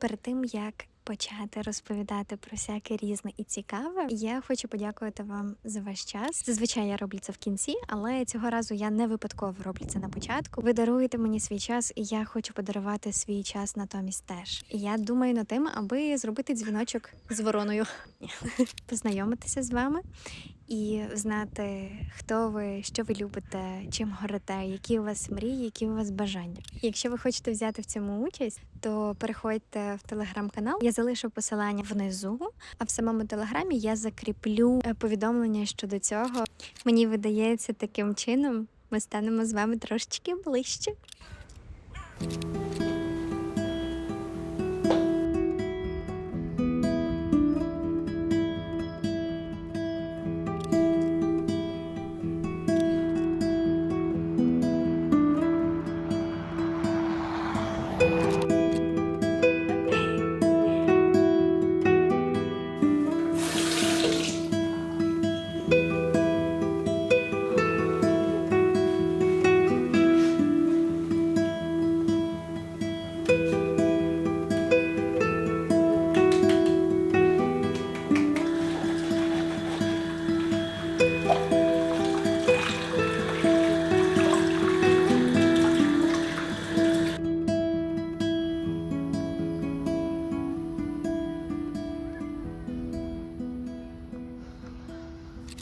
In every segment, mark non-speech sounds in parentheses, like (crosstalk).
Перед тим як почати розповідати про всяке різне і цікаве, я хочу подякувати вам за ваш час. Зазвичай я роблю це в кінці, але цього разу я не випадково роблю це на початку. Ви даруєте мені свій час, і я хочу подарувати свій час натомість теж. І я думаю над тим, аби зробити дзвіночок з вороною, (laughs) познайомитися з вами і знати, хто ви, що ви любите, чим горите, які у вас мрії, які у вас бажання. Якщо ви хочете взяти в цьому участь, то переходьте в телеграм-канал. Я залишу посилання внизу, а в самому телеграмі я закріплю е, повідомлення щодо цього. Мені видається, таким чином ми станемо з вами трошечки ближче.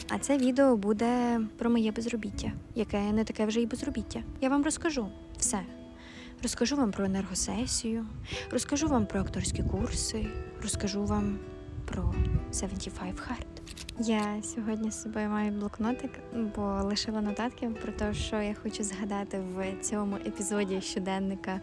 А це відео буде про моє безробіття, яке не таке вже й безробіття. Я вам розкажу все. Розкажу вам про енергосесію, розкажу вам про акторські курси, розкажу вам про 75 Hard. Я сьогодні з собою маю блокнотик, бо лишила нотатки про те, що я хочу згадати в цьому епізоді щоденника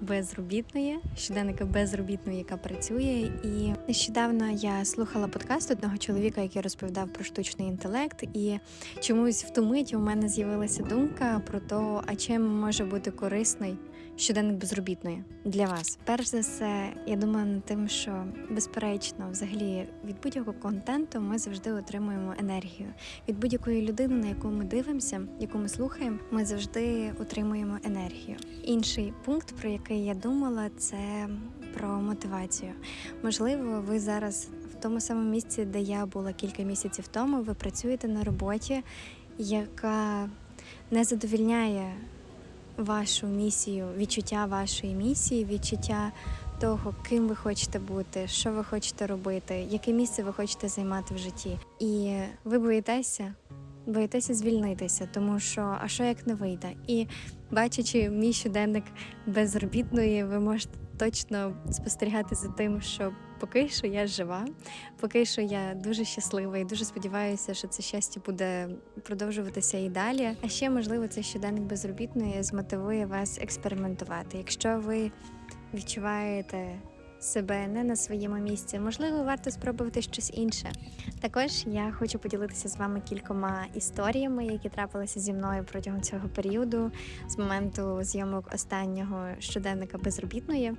безробітної, щоденника безробітної, яка працює. І нещодавно я слухала подкаст одного чоловіка, який розповідав про штучний інтелект, і чомусь в ту мить у мене з'явилася думка про те, а чим може бути корисний щоденник безробітної для вас. Перш за все, я думаю над тим, що безперечно, взагалі, від будь-якого контенту ми завжди отримуємо енергію. Від будь-якої людини, на яку ми дивимося, яку ми слухаємо, ми завжди отримуємо енергію. Інший пункт, про який я думала, це про мотивацію. Можливо, ви зараз в тому самому місці, де я була кілька місяців тому, ви працюєте на роботі, яка не задовільняє вашу місію, відчуття вашої місії, відчуття того, ким ви хочете бути, що ви хочете робити, яке місце ви хочете займати в житті. І ви боїтеся, боїтеся звільнитися, тому що а що як не вийде? І бачачи мій щоденник безробітної, ви можете точно спостерігати за тим, що поки що я жива, поки що я дуже щаслива і дуже сподіваюся, що це щастя буде продовжуватися і далі. А ще можливо цей щоденник безробітної змотивує вас експериментувати. Якщо ви відчуваєте себе не на своєму місці, можливо, варто спробувати щось інше. Також я хочу поділитися з вами кількома історіями, які трапилися зі мною протягом цього періоду, з моменту зйомок останнього щоденника безробітної.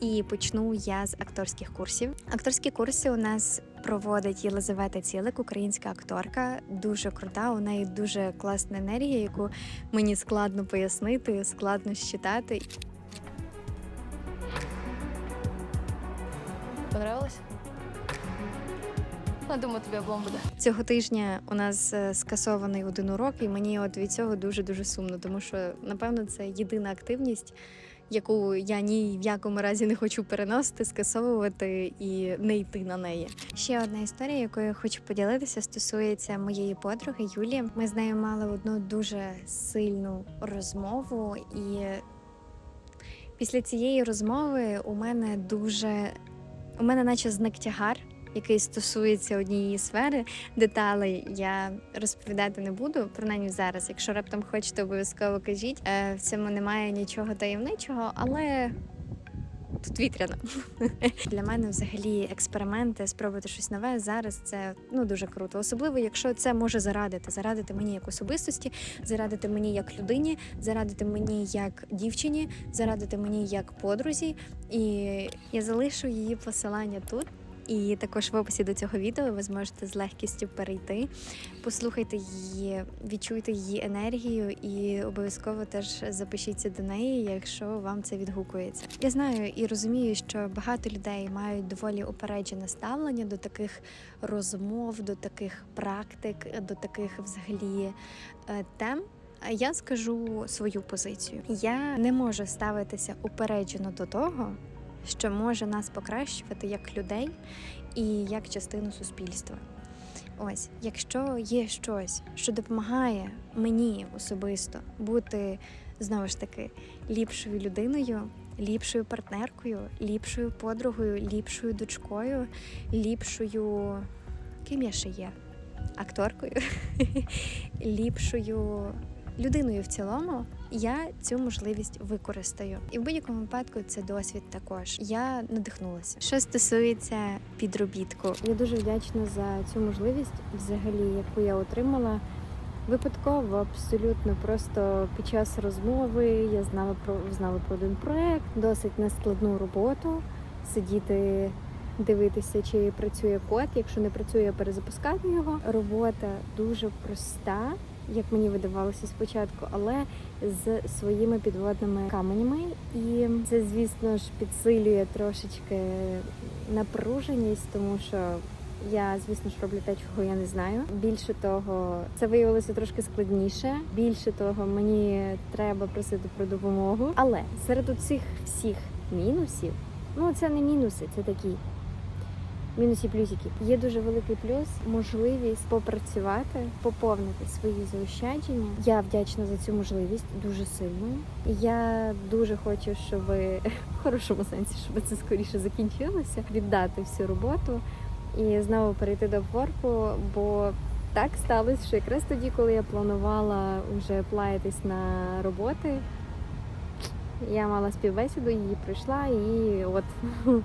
І почну я з акторських курсів. Акторські курси у нас проводить Єлизавета Цілик, українська акторка, дуже крута. У неї дуже класна енергія, яку мені складно пояснити, складно считати. Понравилось? Думаю, тобі облом. Цього тижня у нас е, скасований один урок, і мені от від цього дуже дуже сумно, тому що напевно це єдина активність, яку я ні в якому разі не хочу переносити, скасовувати і не йти на неї. Ще одна історія, якою я хочу поділитися, стосується моєї подруги Юлі. Ми з нею мали одну дуже сильну розмову, і після цієї розмови у мене дуже у мене наче знак тягар, який стосується однієї сфери. Деталей я розповідати не буду, принаймні зараз. Якщо раптом хочете, обов'язково кажіть. Е, В цьому немає нічого таємничого, але. Тут вітряно. (laughs) Для мене взагалі експерименти, спробувати щось нове зараз це ну дуже круто. Особливо, якщо це може зарадити, зарадити мені як особистості, зарадити мені як людині, зарадити мені як дівчині, зарадити мені як подрузі. І я залишу її посилання тут. І також в описі до цього відео ви зможете з легкістю перейти, послухайте її, відчуйте її енергію і обов'язково теж запишіться до неї, якщо вам це відгукується. Я знаю і розумію, що багато людей мають доволі упереджене ставлення до таких розмов, до таких практик, до таких взагалі е, тем. Я скажу свою позицію. Я не можу ставитися упереджено до того, що може нас покращувати як людей і як частину суспільства. Ось, якщо є щось, що допомагає мені особисто бути знову ж таки ліпшою людиною, ліпшою партнеркою, ліпшою подругою, ліпшою дочкою, ліпшою ким я ще є? Акторкою, (laughs) ліпшою людиною в цілому, я цю можливість використаю. І в будь-якому випадку це досвід також. Я надихнулася. Що стосується підробітку, я дуже вдячна за цю можливість, взагалі, яку я отримала. Випадково, абсолютно просто під час розмови я знала про знала про один проект, досить нескладну роботу. Сидіти, дивитися, чи працює код. Якщо не працює, перезапускати його. Робота дуже проста, як мені видавалося спочатку, але з своїми підводними каменями. І це, звісно ж, підсилює трошечки напруженість, тому що. Я, звісно ж, роблю те, чого я не знаю. Більше того, це виявилося трошки складніше. Більше того, мені треба просити про допомогу. Але серед цих всіх мінусів, ну це не мінуси, це такі мінусі плюсики. Є дуже великий плюс, можливість попрацювати, поповнити свої заощадження. Я вдячна за цю можливість дуже сильно. Я дуже хочу, щоб (laughs) в хорошому сенсі, щоб це скоріше закінчилося, віддати всю роботу і знову перейти до ворку, бо так сталося, що якраз тоді, коли я планувала вже плаятись на роботи, я мала співбесіду, її пройшла і от (laughs)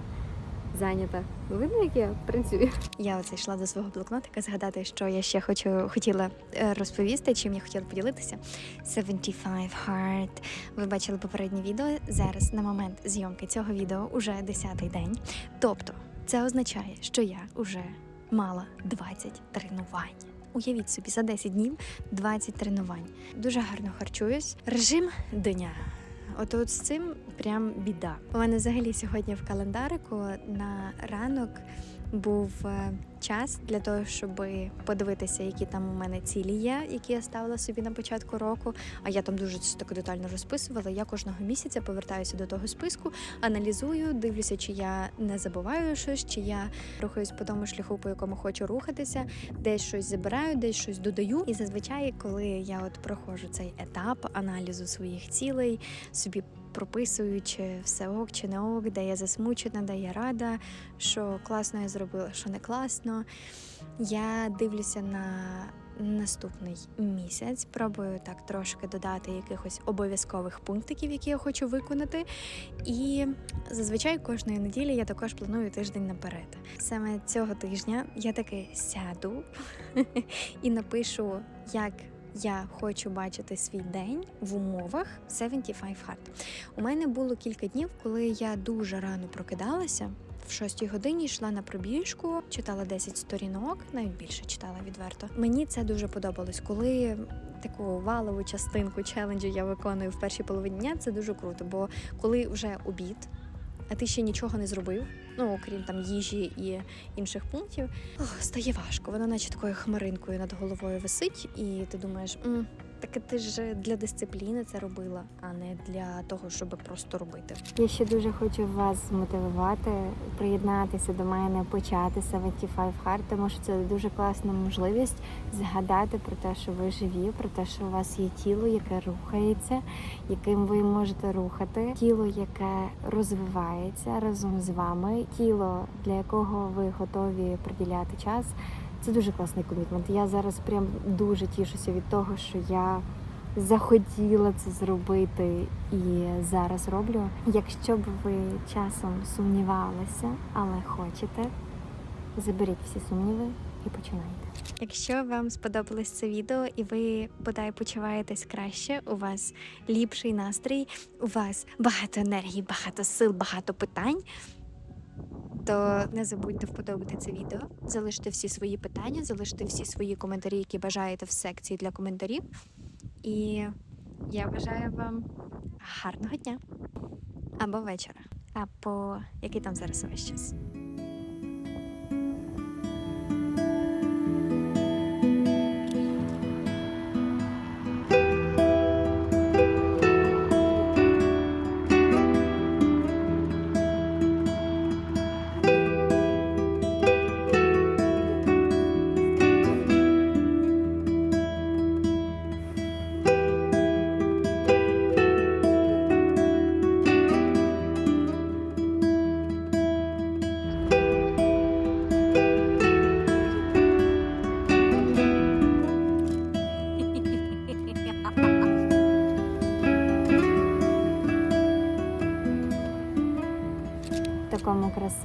зайнята. Видно, як я працюю. Я оце йшла до свого блокнотика згадати, що я ще хочу хотіла е, розповісти, чим я хотіла поділитися. 75 Heart. Ви бачили попереднє відео. Зараз на момент зйомки цього відео уже 10-й день. Тобто, це означає, що я вже мала 20 тренувань. Уявіть собі, за 10 днів 20 тренувань. Дуже гарно харчуюсь. Режим дня. От, от з цим прям біда. У мене взагалі сьогодні в календарику на ранок був е, час для того, щоб подивитися, які там у мене цілі є, які я ставила собі на початку року. А я там дуже так детально розписувала. Я кожного місяця повертаюся до того списку, аналізую, дивлюся, чи я не забуваю щось, чи я рухаюсь по тому шляху, по якому хочу рухатися, десь щось забираю, десь щось додаю. І зазвичай, коли я от проходжу цей етап аналізу своїх цілей, собі прописую, чи все ок, чи не ок, де я засмучена, де я рада, що класно я зробила, що не класно. Я дивлюся на наступний місяць, пробую так трошки додати якихось обов'язкових пунктиків, які я хочу виконати. І зазвичай кожної неділі я також планую тиждень наперед. Саме цього тижня я таки сяду (laughs) і напишу, як я хочу бачити свій день в умовах 75 Hard. У мене було кілька днів, коли я дуже рано прокидалася. В шостій годині йшла на пробіжку, читала 10 сторінок, навіть більше читала відверто. Мені це дуже подобалось. Коли таку валову частинку челенджу я виконую в першій половині дня, це дуже круто. Бо коли вже обід, а ти ще нічого не зробив, ну окрім там їжі і інших пунктів, ох, стає важко. Вона, наче такою хмаринкою над головою висить, і ти думаєш, так ти ж для дисципліни це робила, а не для того, щоб просто робити. Я ще дуже хочу вас змотивувати, приєднатися до мене, почати 75 Hard, тому що це дуже класна можливість згадати про те, що ви живі, про те, що у вас є тіло, яке рухається, яким ви можете рухати, тіло, яке розвивається разом з вами, тіло, для якого ви готові приділяти час. Це дуже класний комітмент. Я зараз прям дуже тішуся від того, що я захотіла це зробити і зараз роблю. Якщо б ви часом сумнівалися, але хочете, заберіть всі сумніви і починайте. Якщо вам сподобалось це відео і ви бодай почуваєтесь краще, у вас ліпший настрій, у вас багато енергії, багато сил, багато питань. То не забудьте вподобати це відео, залиште всі свої питання, залиште всі свої коментарі, які бажаєте в секції для коментарів. І я бажаю вам гарного дня або вечора, або який там зараз весь час.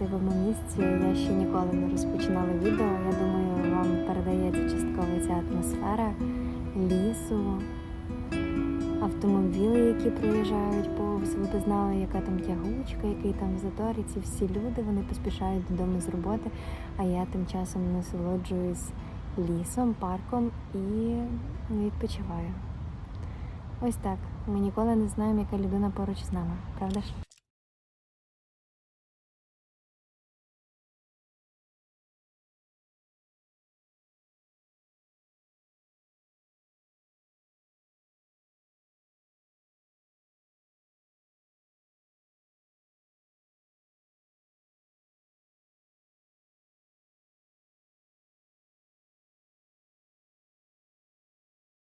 Красивому місці я ще ніколи не розпочинала відео. Я думаю, вам передається частково ця атмосфера лісу, автомобілі, які проїжджають повз. Ви б знали, яка там тягучка, який там затор. І ці всі люди вони поспішають додому з роботи. А я тим часом насолоджуюсь лісом, парком і відпочиваю. Ось так. Ми ніколи не знаємо, яка людина поруч з нами, правда ж?